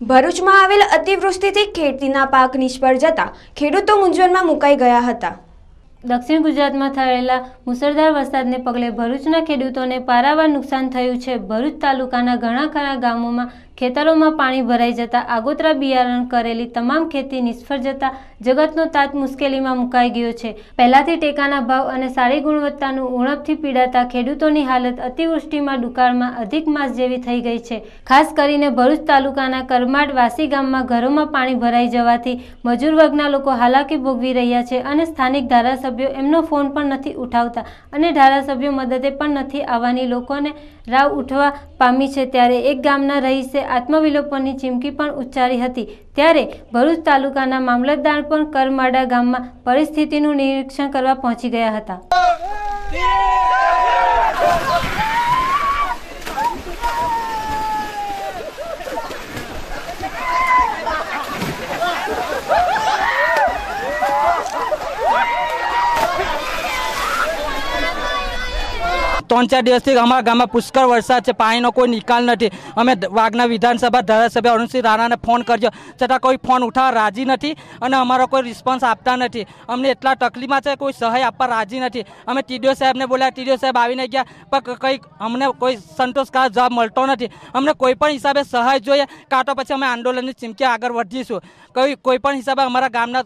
ભરૂચમાં આવેલ અતિવૃષ્ટિથી ખેતીના પાક નિષ્ફળ જતા ખેડૂતો મૂંઝવણમાં મુકાઈ ગયા હતા. દક્ષિણ ગુજરાતમાં થયેલા મુસળધાર વરસાદને પગલે ભરૂચના ખેડૂતોને પારાવાર નુકસાન થયું છે. ભરૂચ તાલુકાના ઘણા ખરા ગામોમાં ખેતરોમાં પાણી ભરાઈ જતા આગોતરા બિયારણ કરેલી તમામ ખેતી નિષ્ફળ જતા જગતનો તાત મુશ્કેલીમાં મુકાઈ ગયો છે. પહેલાથી ટેકાના ભાવ અને સારી ગુણવત્તાનું ઉણપથી પીડાતા ખેડૂતોની હાલત અતિવૃષ્ટિમાં દુકાળમાં અધિક માસ જેવી થઈ ગઈ છે. ખાસ કરીને ભરૂચ તાલુકાના કરમાડ વાસી ગામમાં ઘરોમાં પાણી ભરાઈ જવાથી મજૂર વર્ગના લોકો હાલાકી ભોગવી રહ્યા છે અને સ્થાનિક ધારાસભ્યો એમનો ફોન પણ નથી ઉઠાવતા અને ધારાસભ્યો મદદે પણ નથી આવવાની લોકોને રાવ ઉઠવા પામી છે. ત્યારે એક ગામના રહીશે આત્મવિલોપનની ચીમકી પણ ઉચ્ચારી હતી. ત્યારે ભરૂચ તાલુકાના મામલતદાર પણ કરમાડા ગામમાં પરિસ્થિતિનું નિરીક્ષણ કરવા પહોંચી ગયા હતા. ત્રણ ચાર દિવસથી અમારા ગામમાં પુષ્કળ વરસાદ છે, પાણીનો કોઈ નિકાલ નથી. અમે વાઘના વિધાનસભા ધારાસભ્ય અરુણસિંહ રાણાને ફોન કર્યો છતાં કોઈ ફોન ઉઠાવવા રાજી નથી અને અમારો કોઈ રિસ્પોન્સ આપતા નથી. અમને એટલા તકલીફમાં છે, કોઈ સહાય આપવા રાજી નથી. અમે ટીડીઓ સાહેબને બોલ્યા, ટીડીઓ સાહેબ આવીને ગયા, પણ કંઈ અમને કોઈ સંતોષકારક જવાબ મળતો નથી. અમને કોઈ પણ હિસાબે સહાય જોઈએ, કાં તો પછી અમે આંદોલનની ચીમકી આગળ વધીશું. કોઈ કોઈ પણ હિસાબે અમારા ગામના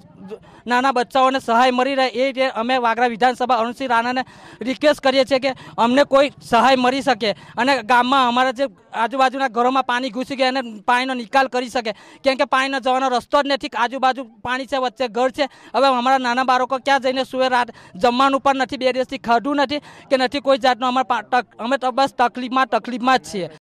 નાના બચ્ચાઓને સહાય મળી રહે એ રીતે અમે વાગરા વિધાનસભા અરુણસિંહ રાણાને રિક્વેસ્ટ કરીએ છીએ કે અમને કોઈ સહાય મળી શકે અને ગામમાં અમારા જે આજુબાજુના ઘરોમાં પાણી ઘૂસી ગયા અને પાણીનો નિકાલ કરી શકે. કેમ કે પાણીનો જવાનો રસ્તો જ નથી, આજુબાજુ પાણી છે, વચ્ચે ઘર છે. હવે અમારા નાના બાળકો ક્યાં જઈને સુવે? રાત જમવાનું પણ નથી, બે દિવસથી ખાધું નથી કે નથી કોઈ જાતનું. અમારા અમે તો બસ તકલીફમાં તકલીફમાં જ છીએ.